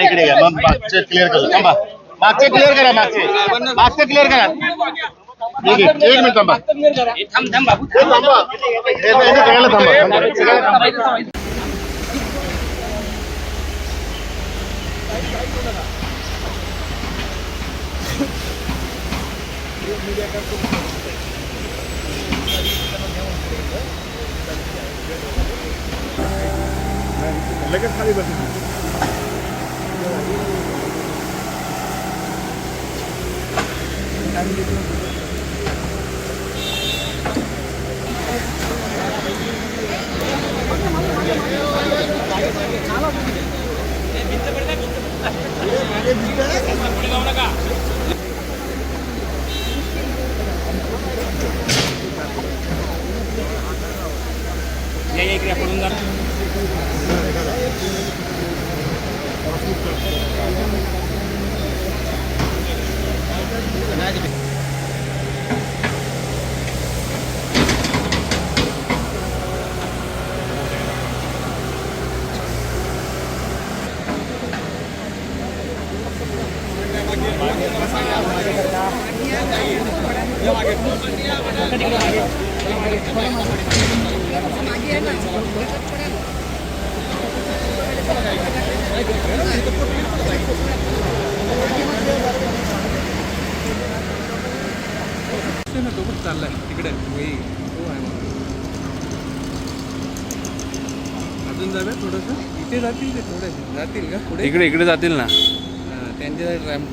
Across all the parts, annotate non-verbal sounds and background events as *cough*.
इकडे घ्या मग मागचे क्लिअर करा. थांबा. मागचे क्लिअर करा मागचे. मागचे क्लिअर करा. एक एक एक मिनिट थांबा. थांबा. हे थांबा लगेच खाली बसून नाही, हे पडून जा. थांबा. थांबा. चाललाय. तिकडे. वही. तो आहे. अजून जाऊया थोडंसं. इथे जातील ते थोडे. जातील का? पुढे? इकडे इकडे जातील ना. हां, त्यांच्यासाठी रॅम्प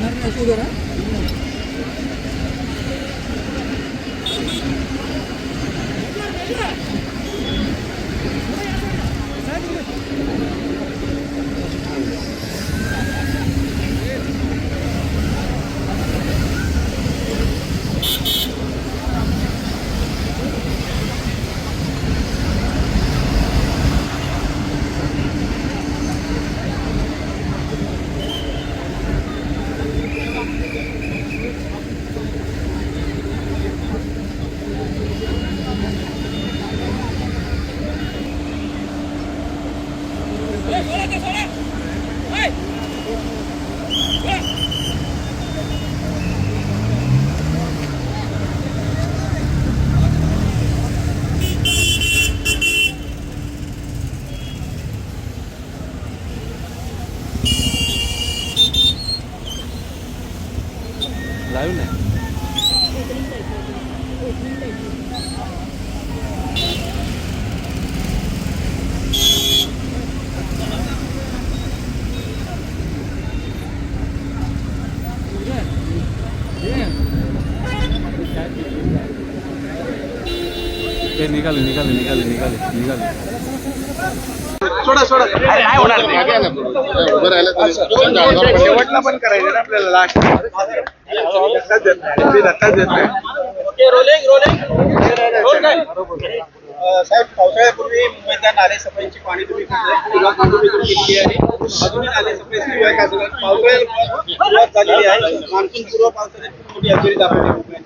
बनवलाय लाईव्ह नाही ते निघाले निघाले निघाले निघाले निघाले. आहे ना. उभं राहिलं. शेवटला पण करायचं ना आपल्याला लास्ट धक्काच देत नाही मी धक्काच देत नाही साहेब पावसाळ्यापूर्वी मुंबईतल्या नाले सफाईची पाणी तुम्ही सुरुवात तुम्ही केली आहे. अजूनही नाले सफाई सुरू आहे. का सगळं पावसाळ्यात सुरुवात झालेली आहे. मान्सून पूर्व पावसाळ्यात खूप मोठी हजेरी दाखवली मुंबईत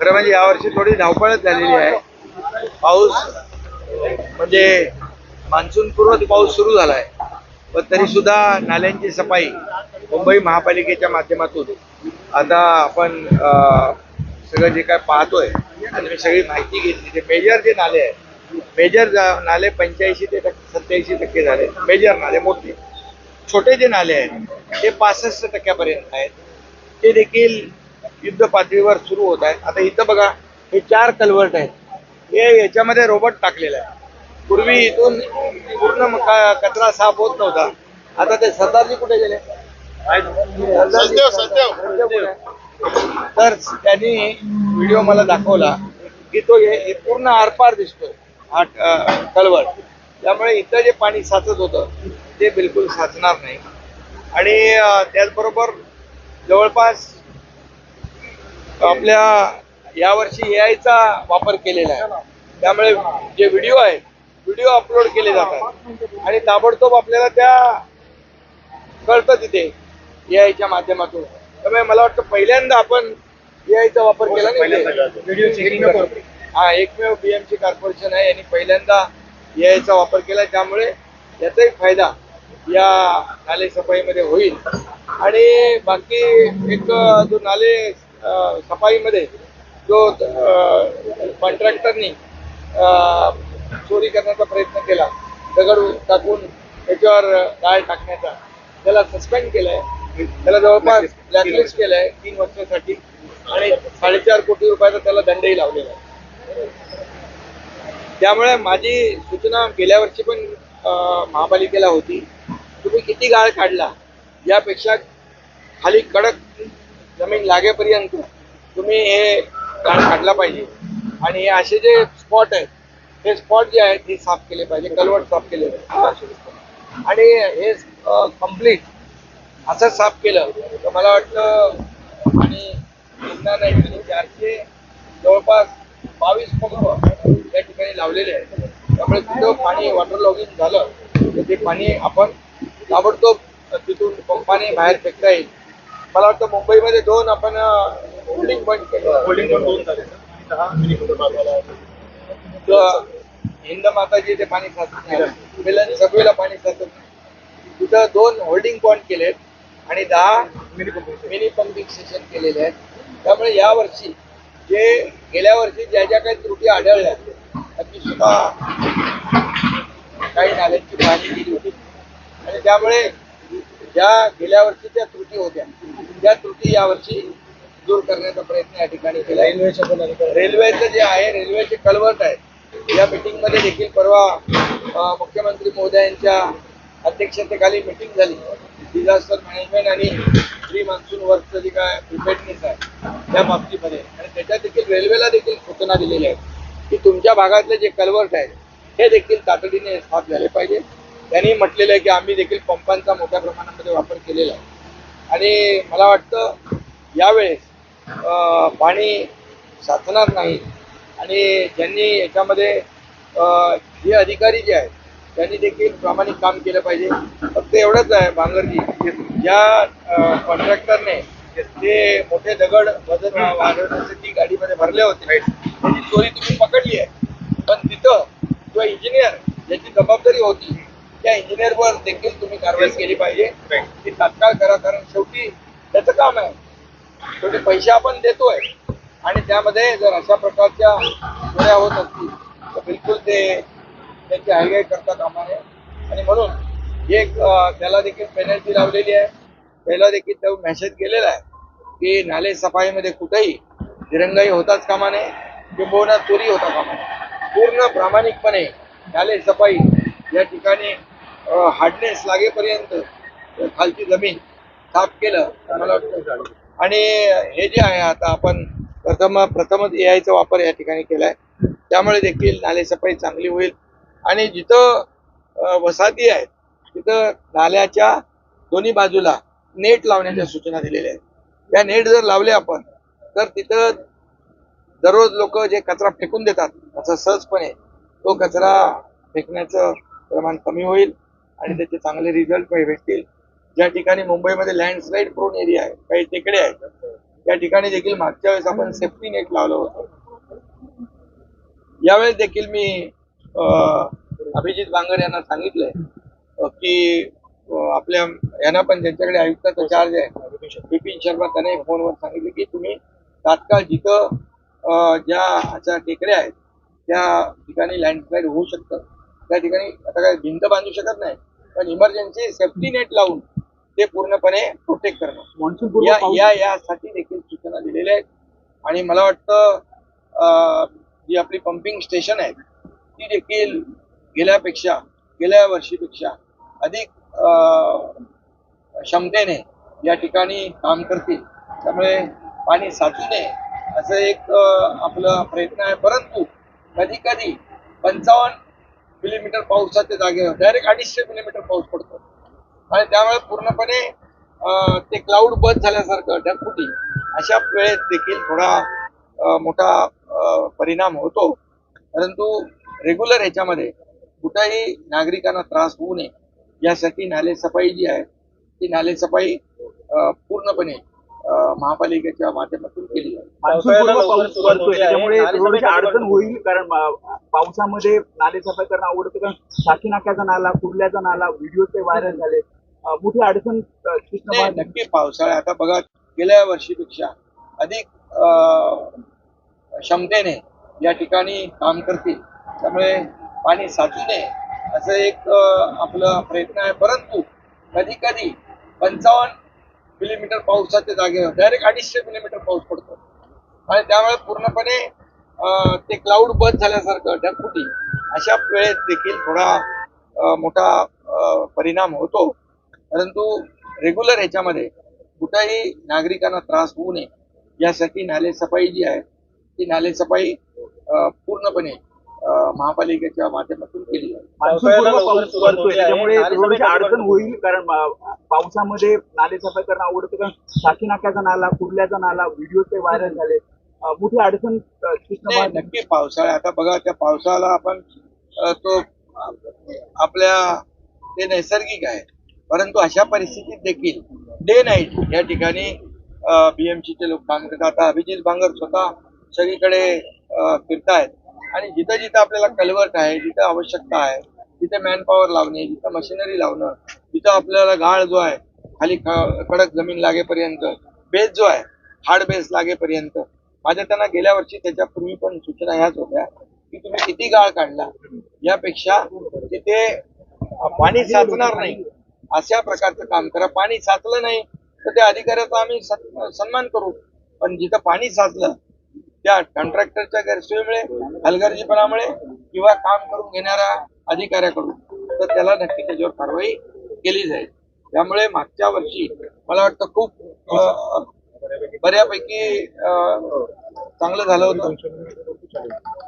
खरं म्हणजे यावर्षी थोडी धावपळच झालेली आहे. पाऊस म्हणजे मान्सून पूर्व पाऊस सुरू झालाय. पण तरी सुद्धा नाल्यांची सफाई मुंबई महापालिकेच्या माध्यमातून आता आपण सगळं जे काय पाहतोय आणि मी सगळी माहिती घेतली. ते मेजर जे नाले आहेत मेजर नाले पंच्याऐंशी ते सत्याऐंशी टक्के झाले. मेजर नाले मोठे. छोटे जे नाले आहेत ते पासष्ट टक्क्यापर्यंत आहेत. ते देखील युद्ध पातळीवर सुरू होत आहेत. आता इथं बघा हे चार कल्वर्ट आहेत. हे याच्यामध्ये रोबोट टाकलेला आहे. पूर्वी इथून पूर्ण कचरा साफ होत नव्हता. आता ते सरदारजी कुठे गेले? सचदेव, सचदेव. तर त्यांनी व्हिडिओ मला दाखवला की तो हे पूर्ण आरपार दिसतोय हा कलवट त्यामुळे इथं जे पाणी साचत होतं ते बिलकुल साचणार नाही. आणि त्याचबरोबर जवळपास आपल्या यावर्षी ए आयचा वापर केलेला आहे. त्यामुळे जे व्हिडिओ आहेत व्हिडिओ अपलोड केले जातात. आणि ताबडतोब आपल्याला त्या कळतं तिथे. ए आयच्या माध्यमातून. त्यामुळे मला वाटतं पहिल्यांदा आपण ए आयचा वापर केला नाही. चेकिंग हा एकमेव बीएमसी कॉर्पोरेशन आहे यांनी पहिल्यांदा ए आयचा वापर केला. त्यामुळे याचाही फायदा या नाले सफाईमध्ये होईल. आणि बाकी एक जो नाले सफाईमध्ये जो कॉन्ट्रॅक्टरनी चोरी करण्याचा प्रयत्न केला दगड टाकून त्याच्यावर डाळ टाकण्याचा त्याला सस्पेंड केलंय. त्याला जवळपास ब्लॅकलिस्ट केलंय तीन वर्षासाठी. आणि साडेचार कोटी रुपयाचा त्याला दंडही लावलेला आहे. त्यामुळे माझी सूचना गेल्या वर्षी पण महापालिकेला होती. तुम्ही किती गाळ काढला यापेक्षा खाली कडक जमीन लागेपर्यंत तुम्ही हे गाळ काढला पाहिजे. आणि हे असे जे स्पॉट आहेत हे स्पॉट जे आहेत हे साफ केले पाहिजे कलवट साफ केले पाहिजे. आणि हे कंप्लीट असं साफ केलं. तर मला वाटतं आणि नाही आणि चारशे जवळपास बावीस पंप या ठिकाणी लावलेले आहेत. त्यामुळे तिथं पाणी वॉटर लॉगिंग झालं. तर ते पाणी आपण ताबडतोब तिथून पंपाने बाहेर फेकता येईल. मला वाटतं मुंबईमध्ये दोन आपण होल्डिंग पॉईंट केले. होल्डिंग पण दोन झाले हिंद माताजी ते पाणी साचत नाही. *laughs* सगळीला पाणी साचत नाही. तिथं दोन होल्डिंग पॉईंट केलेत. आणि दहा मिनी पंपिंग स्टेशन केलेले आहेत. त्यामुळे या वर्षी जे गेल्या वर्षी ज्या ज्या काही त्रुटी आढळल्या सुद्धा काही नाल्यांची पाहणी केली होती. आणि त्यामुळे ज्या गेल्या वर्षीच्या त्रुटी होत्या त्या त्रुटी यावर्षी दूर करण्याचा प्रयत्न या ठिकाणी केला. रेल्वेचं जे आहे रेल्वेचे कलवर्ट आहे या मीटिंगमध्ये देखील परवा मुख्यमंत्री महोदयांच्या अध्यक्षतेखाली मीटिंग झाली. डिझास्टर मॅनेजमेंट आणि प्री मान्सून वर्कचं जे काय प्रिपेअरनेस आहे त्या बाबतीमध्ये. आणि त्याच्यात देखील रेल्वेला देखील सूचना दिलेल्या आहेत की तुमच्या भागातले जे कलवर्ट आहेत हे देखील तातडीने साफ झाले पाहिजे. त्यांनी म्हटलेलं आहे की आम्ही देखील पंपांचा मोठ्या प्रमाणामध्ये वापर केलेला आहे. आणि मला वाटतं यावेळेस पाणी साचणार नाही. आणि ज्यांनी याच्यामध्ये हे जे अधिकारी जे आहेत त्यांनी देखील प्रामाणिक काम केलं पाहिजे. फक्त एवढंच आहे बांगरजी ज्या कॉन्ट्रॅक्टरने ते मोठे दगड वजन वाढवण्यासाठी गाडीमध्ये भरले होते त्याची चोरी तुम्ही पकडली आहे. पण तिथं जो इंजिनियर ज्याची जबाबदारी होती त्या इंजिनियरवर देखील तुम्ही कारवाई केली पाहिजे. ती तात्काळ करा कारण शेवटी त्याचं काम आहे. शेवटी पैसे आपण देतोय. आणि त्यामध्ये जर अशा प्रकारच्या चोऱ्या होत असतील तर बिलकुल ते त्यांची हायगाई करता कामा नये आणि म्हणून एक त्याला देखील पेनल्टी लावलेली आहे. त्याला देखील तो मेसेज गेलेला आहे की नाले सफाईमध्ये कुठेही दिरंगाई होताच कामा नये किंबहुना चोरी होता कामा नये पूर्ण प्रामाणिकपणे नाले सफाई या ठिकाणी हार्डनेस लागेपर्यंत खालची जमीन साफ केलं तर मला वाटतं. आणि हे जे आहे आता आपण प्रथम प्रथमच ए आयचा वापर या ठिकाणी केला आहे त्यामुळे देखील नाले सफाई चांगली होईल. आणि जिथं वसाहती आहेत तिथं नाल्याच्या दोन्ही बाजूला नेट लावण्याच्या सूचना दिलेल्या आहेत. या नेट जर लावले आपण तर तिथं दररोज लोक जे कचरा फेकून देतात त्याचा सहजपणे तो कचरा फेकण्याचं प्रमाण कमी होईल आणि त्याचे चांगले रिझल्ट भेटतील. ज्या ठिकाणी मुंबईमध्ये लँडस्लाईड प्रोन एरिया आहे काही टेकडे आहेत त्या ठिकाणी देखील मागच्या वेळेस आपण सेफ्टी नेट लावलं होतं. यावेळेस देखील मी अभिजित बांगर यांना सांगितलंय की आपल्या यांना पण ज्यांच्याकडे आयुक्ताचा चार्ज आहे बिपिन शर्मा त्याने फोनवर सांगितलं की तुम्ही तात्काळ जिथं ज्या अशा टेकड्या आहेत त्या ठिकाणी लँडस्लाईड होऊ शकतं. त्या ठिकाणी आता काय भिंत बांधू शकत नाही पण इमर्जन्सी सेफ्टी नेट लावून ते पूर्णपणे प्रोटेक्ट करणं. या या यासाठी देखील सूचना दिलेल्या आहेत. आणि मला वाटतं जी आपली पंपिंग स्टेशन आहेत ती देखील गेल्यापेक्षा गेल्या वर्षीपेक्षा अधिक क्षमतेने या ठिकाणी काम करतील. त्यामुळे पाणी साचू नये असं एक आपलं आपला प्रयत्न आहे. परंतु कधी कधी पंचावन्न मिलीमीटर पावसाच्या जागेवर डायरेक्ट अडीचशे मिलीमीटर पाऊस पडतो. आणि त्यामुळे पूर्णपणे ते क्लाउड बंद झाल्यासारखं ढगफुटी अशा वेळेत देखील थोडा मोठा परिणाम होतो. परंतु रेग्युलर ह्याच्यामध्ये कुठंही नागरिकांना त्रास होऊ नये. यासाठी नाले सफाई जी आहे ती नाले सफाई अं, पूर्णपणे महापालिकेच्या माध्यमातून केली. त्यामुळे अडचण होईल कारण पावसामध्ये नाले सफाई करणं आवडतं कारण साकी नाक्याचा नाला कुर्ल्याचा नाला व्हिडिओ ते व्हायरल झाले. मोठी अडचण नक्की पावसाळा आता बघा गेल्या वर्षीपेक्षा अधिक क्षमतेने या ठिकाणी काम करतील. त्यामुळे पाणी साचू नये असं एक आपला प्रयत्न आहे. परंतु कधी कधी पंचावन्न मिलीमीटर पावसाच्या जागेवर डायरेक्ट अडीचशे मिलीमीटर पाऊस पडतो. आणि त्यामुळे पूर्णपणे ते क्लाउड बंद झाल्यासारखं ढगफुटी अशा वेळेत देखील थोडा मोठा परिणाम होतो. परंतु रेग्युलर ह्याच्यामध्ये कुठंही नागरिकांना त्रास होऊ नये. यासाठी नाले सफाई जी आहे ती नाले सफाई पूर्णपणे महापालिकेच्या माध्यमातून केली. त्यामुळे अडचण होईल कारण पावसामध्ये नाले सफाई करणं आवडतं कारण साकी नाक्याचा नाला कुर्ल्याचा नाला व्हिडिओ ते व्हायरल झाले. मोठी अडचण नक्की पावसाळा आता बघा त्या पावसाला आपण तो आपल्या ते नैसर्गिक आहे. परंतु अशा परिस्थितीत देखील डे नाईट या ठिकाणी बीएमसीचे लोक काम करतात आता अभिजित बांगर स्वतः सगळीकडे फिरतायत. आणि जिथं जिथं आपल्याला कल्वर्ट आहे जिथं आवश्यकता आहे तिथे मॅनपॉवर लावणे जिथं मशिनरी लावणं जिथं आपल्याला गाळ जो आहे खाली कडक जमीन लागेपर्यंत बेस जो आहे हार्ड बेस लागेपर्यंत माझ्या त्यांना गेल्या वर्षी त्याच्यापूर्वी पण सूचना ह्याच होत्या की तुम्ही किती गाळ काढला? यापेक्षा तिथे पाणी साचणार नाही. अशा प्रकारचं काम करा. पाणी साचलं नाही तर त्या अधिकाऱ्याचा आम्ही सन्मान करू. पण जिथं पाणी साचलं त्या कॉन्ट्रॅक्टरच्या गैरसोयीमुळे हलगर्जीपणामुळे किंवा काम करून घेणाऱ्या अधिकाऱ्याकडून तर त्याला नक्की त्याच्यावर कारवाई केली जाईल. त्यामुळे मागच्या वर्षी मला वाटतं खूप बऱ्यापैकी चांगलं झालं होतं.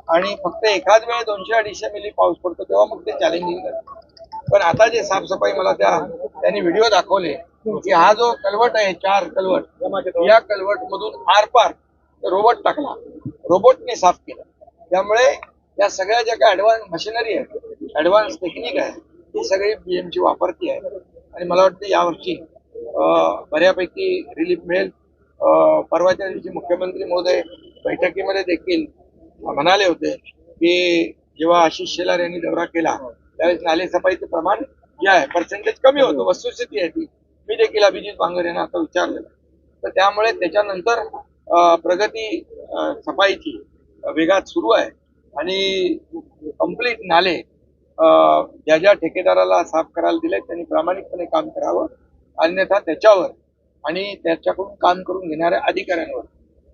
आणि फक्त एकाच वेळ दोनशे अडीचशे मिली पाऊस पडतो तेव्हा मग ते चॅलेंजिंग पण आता जे साफसफाई मला त्या त्यांनी व्हिडिओ दाखवले की हा जो कलवट आहे चार कलवट या कलवट मधून आरपार रोबोट टाकला. रोबोटने साफ केलं. त्यामुळे या सगळ्या ज्या काही ऍडव्हान्स मशिनरी आहे ऍडव्हान्स टेक्निक आहे ती सगळी बीएमची वापरती आहे. आणि मला वाटतं यावर्षी बऱ्यापैकी रिलीफ मिळेल. परवाच्या दिवशी मुख्यमंत्री महोदय बैठकीमध्ये देखील म्हणाले होते की जेव्हा आशिष शेलार यांनी दौरा केला त्यावेळेस नाले सफाईचं प्रमाण जे आहे पर्सेंटेज कमी होतं वस्तुस्थिती आहे ती. मी देखील अभिजित बांगर यांना आता विचारलेलं तर त्यामुळे त्याच्यानंतर प्रगती सफाईची वेगात सुरू आहे. आणि कंप्लीट नाले ज्या ज्या ठेकेदाराला साफ करायला दिले त्यांनी प्रामाणिकपणे काम करावं. अन्यथा त्याच्यावर आणि त्याच्याकडून काम करून घेणाऱ्या अधिकाऱ्यांवर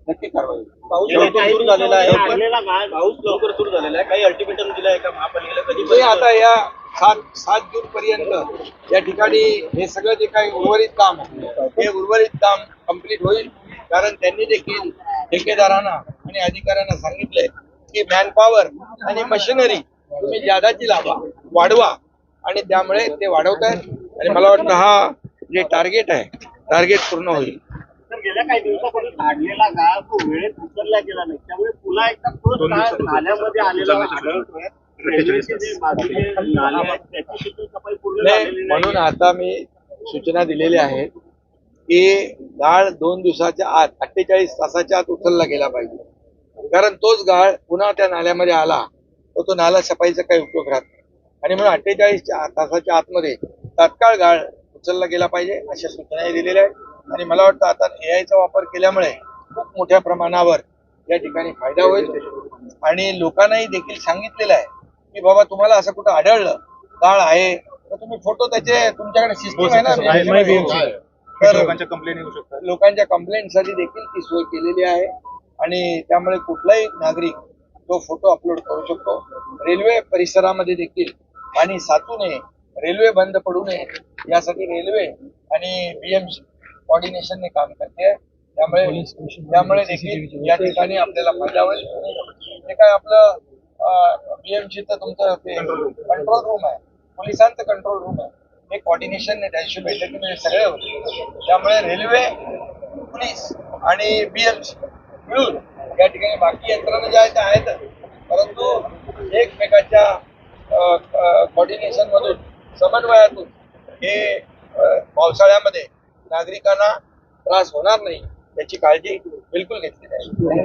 नक्की कारवाई होईल. पाऊस लवकर सुरू झालेला आहे. पाऊस लवकर सुरू झालेला आहे. काही अल्टिमेटम का महापालिकेला? कधी आता या सात सात जून पर्यंत या ठिकाणी हे सगळं जे काही उर्वरित काम आहे, हे उर्वरित काम कंप्लीट होईल. कारण त्यांनी देखील ठेकेदारांना आणि अधिकाऱ्यांना सांगितलंय की मॅनपॉवर आणि मशिनरी तुम्ही ज्यादाची लावा वाढवा. आणि त्यामुळे ते वाढवत आहेत आणि मला वाटतं हा जे टार्गेट आहे टार्गेट पूर्ण होईल. तर गेल्या काही दिवसापासून काढलेला गाळ तो वेळेत उचलला गेला नाही. त्यामुळे पुन्हा एकदा तो गाळ नाल्यामध्ये आलेला आढळतोय. रेल्वेचे जे बाजूचे नाले आहेत त्याची सुद्धा सफाई पूर्ण नाही झालेली म्हणून आता मी सूचना दिलेल्या आहेत की गाळ दोन दिवसाच्या आत अठ्ठेचाळीस तासाच्या आत उचलला गेला पाहिजे. कारण तोच गाळ पुन्हा त्या नाल्यामध्ये आला तर तो नाला सफाईचा काही उपयोग राहत नाही. आणि म्हणून अठ्ठेचाळीस तासाच्या आतमध्ये तात्काळ गाळ उचलला गेला पाहिजे अशा सूचनाही दिलेल्या आहेत. आणि मला वाटतं आता एआयचा वापर केल्यामुळे खूप मोठ्या प्रमाणावर या ठिकाणी फायदा होईल. आणि लोकांनाही देखील सांगितलेलं आहे की बाबा तुम्हाला असं कुठं आढळलं गाळ आहे तर तुम्ही फोटो त्याचे तुमच्याकडे सिस्टीम आहे ना तर लोकांच्या कंप्लेंट येऊ शकतात? लोकांच्या कंप्लेंटसाठी देखील ती सोय केलेली आहे. आणि त्यामुळे कुठलाही नागरिक तो फोटो अपलोड करू शकतो. रेल्वे परिसरामध्ये देखील पाणी साचू नये रेल्वे बंद पडू नये यासाठी रेल्वे आणि बीएमसी कॉर्डिनेशनने काम करते. त्यामुळे त्यामुळे देखील या ठिकाणी आपल्याला फायदा होईल. हे काय आपलं बीएमसी तर तुमचं कंट्रोल रूम आहे. पोलिसांचं कंट्रोल रूम आहे. हे कॉर्डिनेशन त्यांची दिवशी बैठकीमध्ये म्हणजे सगळे होते. त्यामुळे रेल्वे पोलीस आणि बी बीएमसी मिळून या ठिकाणी बाकी यंत्रणा ज्या आहेत त्या आहेत. परंतु एकमेकाच्या कॉर्डिनेशनमधून समन्वयातून हे पावसाळ्यामध्ये नागरिकांना त्रास होणार नाही याची काळजी बिलकुल घेतली जाईल